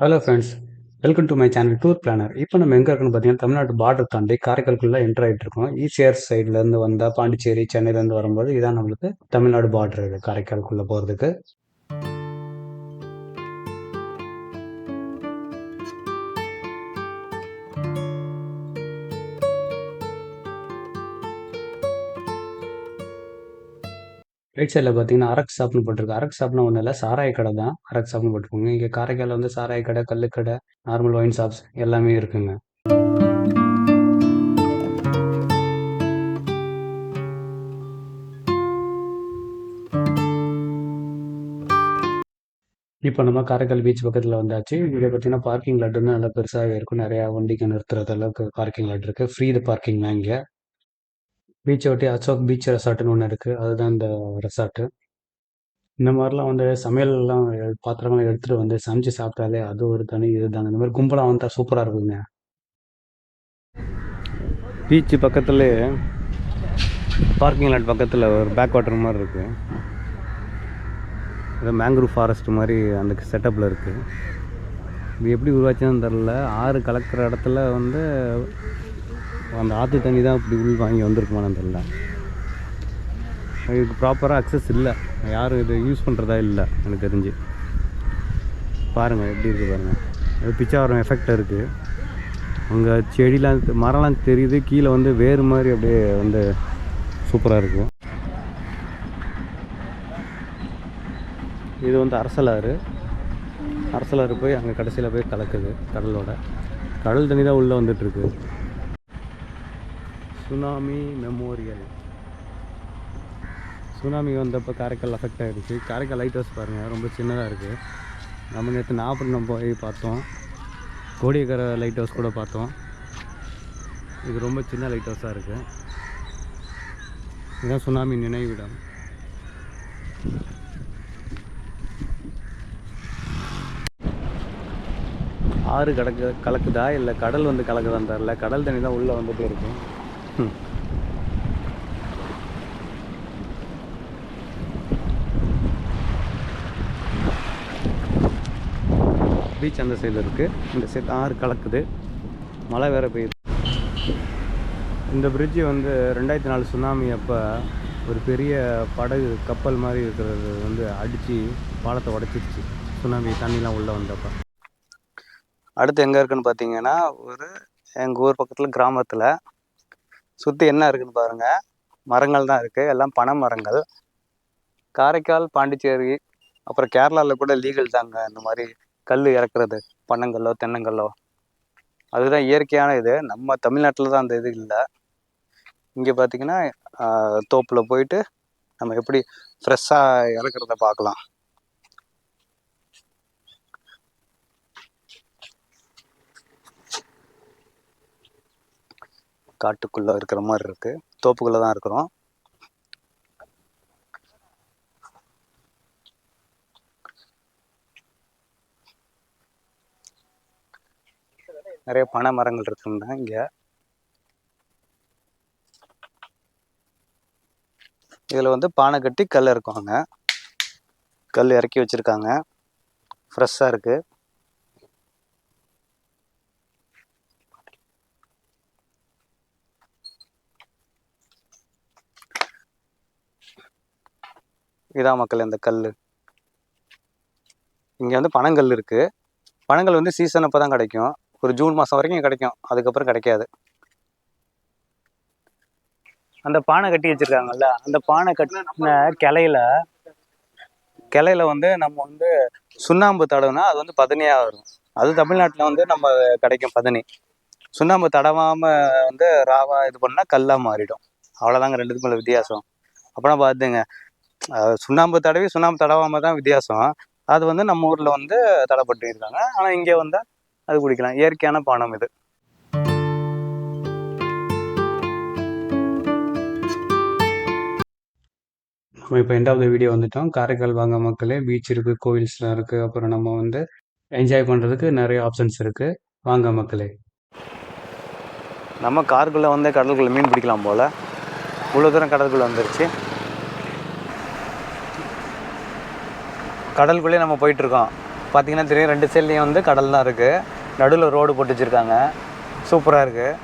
Hello friends welcome to my channel tour planner இப்போ நம்ம எங்கே இருக்குன்னு பார்த்தீங்கன்னா தமிழ்நாடு பார்டர் தாண்டி காரைக்கால்குள்ளே என்டர் ஆகிட்டு இருக்கோம். ஈசிஆர் சைட்லேருந்து வந்தால் பாண்டிச்சேரி சென்னையிலேருந்து வரும்போது இதான் நம்மளுக்கு தமிழ்நாடு பார்டர் காரைக்கால்குள்ளே போகிறதுக்கு ரைட் சைடில் பார்த்தீங்கன்னா அரக் ஷாப்னு போட்டிருக்கு. அரக் ஷாப்னா ஒன்றும் இல்லை. சாராய கடை தான். அரக் ஷாப்னு போட்டுக்கோங்க இங்கே காரைக்காலில் வந்து சாராய கடை கல்லுக்கடை நார்மல் ஒயின் ஷாப்ஸ் எல்லாமே இருக்குங்க. இப்போ நம்ம காரைக்கால் பீச் பக்கத்தில் வந்தாச்சு. இங்கே பார்த்தீங்கன்னா பார்க்கிங் லாட் வந்து நல்லா பெருசாகவே இருக்கும். நிறையா வண்டிக்கு நிறுத்துறது அளவுக்கு பார்க்கிங் லாட் இருக்குது ஃப்ரீ பார்க்கிங் தான் இங்கே. பீச்சை ஒட்டி அசோக் பீச் ரெசார்ட்டுன்னு ஒன்று இருக்குது அதுதான் இந்த ரெசார்ட்டு. இந்த மாதிரிலாம் வந்து சமையல்லாம் பாத்திரங்கள்லாம் எடுத்துகிட்டு வந்து சமைச்சு சாப்பிட்டாலே அது ஒரு தனி இதுதாங்க இந்த மாதிரி கும்பலாக வந்தால் சூப்பராக இருக்குங்க. பீச்சு பக்கத்துலேயே பார்க்கிங் லாட் பக்கத்தில் ஒரு பேக் வாட்டர் மாதிரி இருக்குது இது மேங்க்ரூவ் ஃபாரஸ்ட் மாதிரி அந்த செட்டப்பில் இருக்குது இது எப்படி உருவாச்சுன்னு தெரில ஆறு கலக்கிற இடத்துல வந்து அந்த ஆற்று தண்ணி தான் இப்படி உள் வாங்கி வந்திருக்குமான்னு தெரில இதுக்கு ப்ராப்பராக அக்சஸ் இல்லை. யாரும் இதை யூஸ் பண்ணுறதா இல்லை எனக்கு தெரிஞ்சு. பாருங்கள் எப்படி இருக்குது பாருங்கள் அது பிச்சாவரம் எஃபெக்ட் இருக்குது அங்கே செடிலாம் மரம்லாம் தெரியுது. கீழே வந்து வேறு மாதிரி அப்படியே வந்து சூப்பராக இருக்கும் இது வந்து அரசலாறு. அரசலாறு போய் அங்கே கடைசியில் போய் கலக்குது கடலோட. கடல் தண்ணி தான் உள்ளே வந்துட்டுருக்கு சுனாமி மெமோரியல். சுனாமி வந்தப்போ காரைக்கால் அஃபெக்ட் ஆகிடுச்சு காரைக்கால் லைட் ஹவுஸ் பாருங்கள் ரொம்ப சின்னதாக இருக்குது நம்ம நேற்று நாகப்பட்டினம் போய் பார்த்தோம். கோடியக்கரை லைட் ஹவுஸ் கூட பார்த்தோம். இது ரொம்ப சின்ன லைட் ஹவுஸாக இருக்குது இதுதான் சுனாமி நினைவிடம். ஆறு கடக்கு கலக்குதா? இல்லை கடல் வந்து கலக்குதான்னு தெரில கடல் தண்ணி தான் உள்ளே வந்துகிட்டே இருக்கும் பீச் அந்த சைடில் இருக்குது இந்த சைடு ஆறு கலக்குது. மழை வேற பெய்யுது. இந்த பிரிட்ஜு வந்து ரெண்டாயிரத்தி நாலு சுனாமி அப்போ ஒரு பெரிய படகு கப்பல் மாதிரி இருக்கிறது வந்து அடித்து பாலத்தை உடச்சிருச்சு. சுனாமி தண்ணிலாம் உள்ளே வந்தப்போ. அடுத்து எங்கே இருக்குன்னு பார்த்தீங்கன்னா ஒரு எங்கள் ஊர் பக்கத்தில் கிராமத்தில் சுற்றி என்ன இருக்குன்னு பாருங்கள் மரங்கள் தான் இருக்குது எல்லாம் பனை மரங்கள். காரைக்கால் பாண்டிச்சேரி அப்புறம் கேரளாவில் கூட லீகல் தாங்க. இந்த மாதிரி கல் இறக்குறது. பனங்கல்லோ தென்னங்கல்லோ அதுதான் இயற்கையான இது. நம்ம தமிழ்நாட்டில் தான் அந்த இது இல்லை. இங்கே பார்த்தீங்கன்னா தோப்பில் போயிட்டு நம்ம எப்படி ஃப்ரெஷ்ஷாக இறக்குறத பார்க்கலாம் காட்டுக்குள்ளே இருக்கிற மாதிரி இருக்குது தோப்புக்குள்ளே தான் இருக்கிறோம். நிறைய பனை மரங்கள் இருக்குங்க இங்கே. இதில் வந்து பானை கட்டி கல் இறக்குவாங்க. கல் இறக்கி வச்சுருக்காங்க. ஃப்ரெஷ்ஷாக இருக்குது இதான் மக்கள் இந்த கல் இங்கே வந்து பனங்கல் இருக்குது பனங்கல் வந்து சீசன் அப்போ தான் கிடைக்கும். ஒரு ஜூன் மாதம் வரைக்கும் கிடைக்கும். அதுக்கப்புறம் கிடைக்காது. அந்த பானை கட்டி வச்சுருக்காங்கல்ல அந்த பானை கட்டின கிளையில கிளையில வந்து நம்ம வந்து சுண்ணாம்பு தடவுனா அது வந்து பதனியாக வரும். அது தமிழ்நாட்டில் வந்து நம்ம கிடைக்கும் பதனி. சுண்ணாம்பு தடவாம வந்து ராவா இது பண்ணா கல்லா மாறிடும். அவ்வளோதாங்க ரெண்டுத்துக்கும் உள்ள வித்தியாசம். அப்புறம் பார்த்துங்க சுண்ணாம்பு தடவி சுண்ணாம்பு தடவாம தான் வித்தியாசம். அது வந்து நம்ம ஊர்ல வந்து தடைப்பட்டு இருக்காங்க. ஆனா இங்கே வந்தா அது குடிக்கலாம். இயற்கையான பானம் இது. நம்ம இப்போ எண்டாவது வீடியோ வந்துட்டோம். காரைக்கால் வாங்க மக்களே பீச் இருக்குது கோவில்ஸ்லாம் இருக்குது அப்புறம் நம்ம வந்து என்ஜாய் பண்ணுறதுக்கு நிறைய ஆப்ஷன்ஸ் இருக்குது வாங்க மக்களே. நம்ம காருக்குள்ளே வந்து கடலுக்குள்ளே மீன் பிடிக்கலாம் போல். இவ்வளோ தூரம் கடலுக்குள்ளே வந்துருச்சு. கடலுக்குள்ளே நம்ம போயிட்டுருக்கோம். பார்த்தீங்கன்னா தெரியும் ரெண்டு சைட்லேயும் வந்து கடல் தான் இருக்குது நடுவில் ரோடு போட்டு வச்சுருக்காங்க. சூப்பராக இருக்குது